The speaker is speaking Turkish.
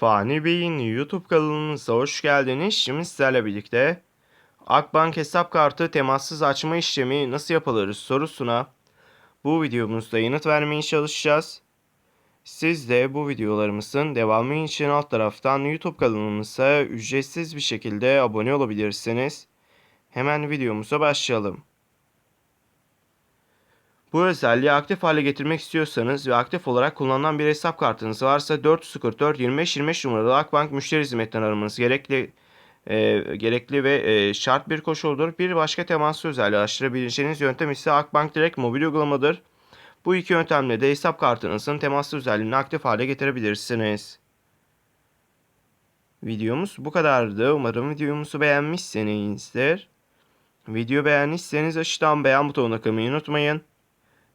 Fani Bey'in YouTube kanalımıza hoş geldiniz. Şimdi sizlerle birlikte Akbank hesap kartı temassız açma işlemi nasıl yapılır sorusuna bu videomuzda yanıt vermeye çalışacağız. Siz de bu videolarımızın devamı için alt taraftan YouTube kanalımıza ücretsiz bir şekilde abone olabilirsiniz. Hemen videomuza başlayalım. Bu özelliği aktif hale getirmek istiyorsanız ve aktif olarak kullanılan bir hesap kartınız varsa 444 25 25 numaralı Akbank müşteri hizmetinden aramanız gerekli e, gerekli ve e, şart bir koşuldur. Bir başka teması özelliği araştırabileceğiniz yöntem ise Akbank Direkt mobil uygulamadır. Bu iki yöntemle de hesap kartınızın temaslı özelliğini aktif hale getirebilirsiniz. Videomuz bu kadardı. Umarım videomuzu beğenmişsinizdir. Video beğendiyseniz aşağıdan beğen butonuna kılmayı unutmayın.